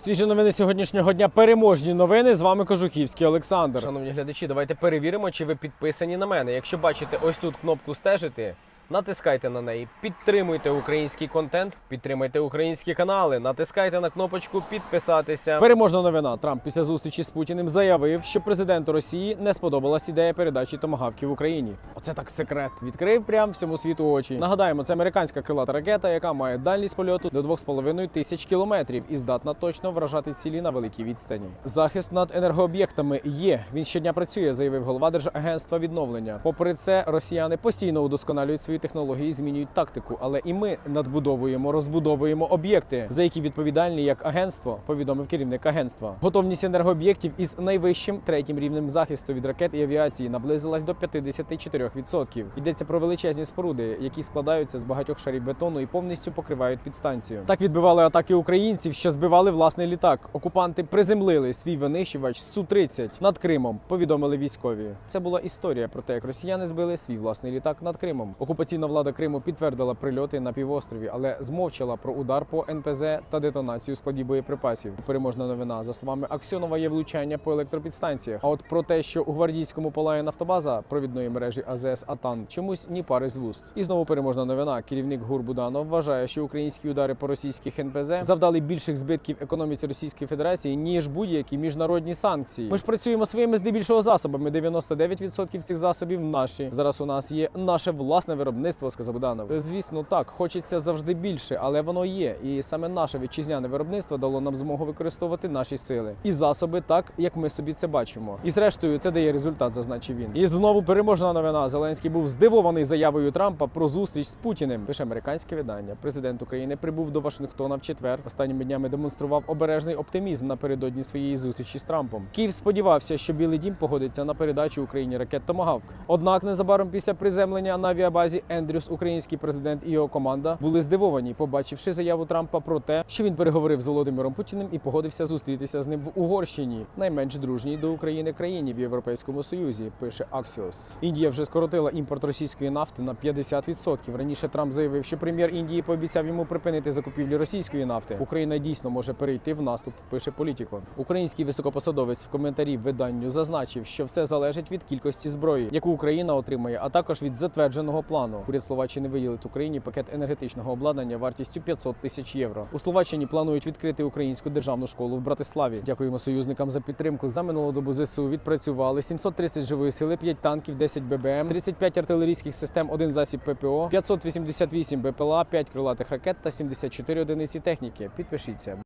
Свіжі новини сьогоднішнього дня. Переможні новини. З вами Кожухівський Олександр. Шановні глядачі, давайте перевіримо, чи ви підписані на мене. Якщо бачите ось тут кнопку стежити, натискайте на неї, підтримуйте український контент, підтримайте українські канали, натискайте на кнопочку підписатися. Переможна новина. Трамп після зустрічі з Путіним заявив, що президенту Росії не сподобалась ідея передачі томагавків Україні. Оце так секрет. Відкрив прям всьому світу очі. Нагадаємо, це американська крилата ракета, яка має дальність польоту до 2,5 тисяч кілометрів і здатна точно вражати цілі на великій відстані. Захист над енергооб'єктами є. Він щодня працює, заявив голова Держагентства відновлення. Попри це, росіяни постійно удосконалюють свої технології, змінюють тактику. Але і ми надбудовуємо, розбудовуємо об'єкти, за які відповідальні як агентство, повідомив керівник агентства. Готовність енергооб'єктів із найвищим третім рівнем захисту від ракет і авіації наблизилась до 54%. Йдеться про величезні споруди, які складаються з багатьох шарів бетону і повністю покривають підстанцію. Так відбивали атаки українців, що збивали власний літак. Окупанти приземлили свій винищувач су 30 над Кримом. Повідомили військові. Це була історія про те, як росіяни збили свій власний літак над Кримом. Окупаційна влада Криму підтвердила прильоти на півострові, але змовчала про удар по НПЗ та детонацію складів боєприпасів. Переможна новина за словами Аксьонова є влучання по електропідстанціях. А от про те, що у гвардійському палає нафтобаза провідної мережі АЗС Атан, чомусь ні пари з вуст. І знову переможна новина. Керівник ГУР Буданов вважає, що українські удари по російських НПЗ завдали більших збитків економіці Російської Федерації ніж будь-які міжнародні санкції. Ми ж працюємо своїми здебільшого засобами. 99% цих засобів наші. Зараз у нас є наше власне виробництво, сказав Буданов. Звісно, так хочеться завжди більше, але воно є. І саме наше вітчизняне виробництво дало нам змогу використовувати наші сили і засоби так, як ми собі це бачимо. І зрештою, це дає результат, зазначив він. І знову переможна новина. Зеленський був здивований заявою Трампа про зустріч з Путіним. Пише американське видання. Президент України прибув до Вашингтона в четвер. Останніми днями демонстрував обережний оптимізм напередодні своєї зустрічі з Трампом. Київ сподівався, що Білий Дім погодиться на передачу Україні ракет Томагавк. Однак незабаром після приземлення на авіабазі Ендрюс, український президент і його команда були здивовані, побачивши заяву Трампа про те, що він переговорив з Володимиром Путіним і погодився зустрітися з ним в Угорщині, найменш дружній до України країні в Європейському Союзі. Пише Axios. Індія вже скоротила імпорт російської нафти на 50%. Раніше Трамп заявив, що прем'єр Індії пообіцяв йому припинити закупівлі російської нафти. Україна дійсно може перейти в наступ. Пише політико. Український високопосадовець в коментарі виданню зазначив, що все залежить від кількості зброї, яку Україна отримає, а також від затвердженого плану. Уряд Словаччини виділить Україні пакет енергетичного обладнання вартістю 500 тисяч євро. У Словаччині планують відкрити українську державну школу в Братиславі. Дякуємо союзникам за підтримку. За минулу добу ЗСУ відпрацювали 730 живої сили, 5 танків, 10 ББМ, 35 артилерійських систем, 1 засіб ППО, 588 БПЛА, 5 крилатих ракет та 74 одиниці техніки. Підпишіться.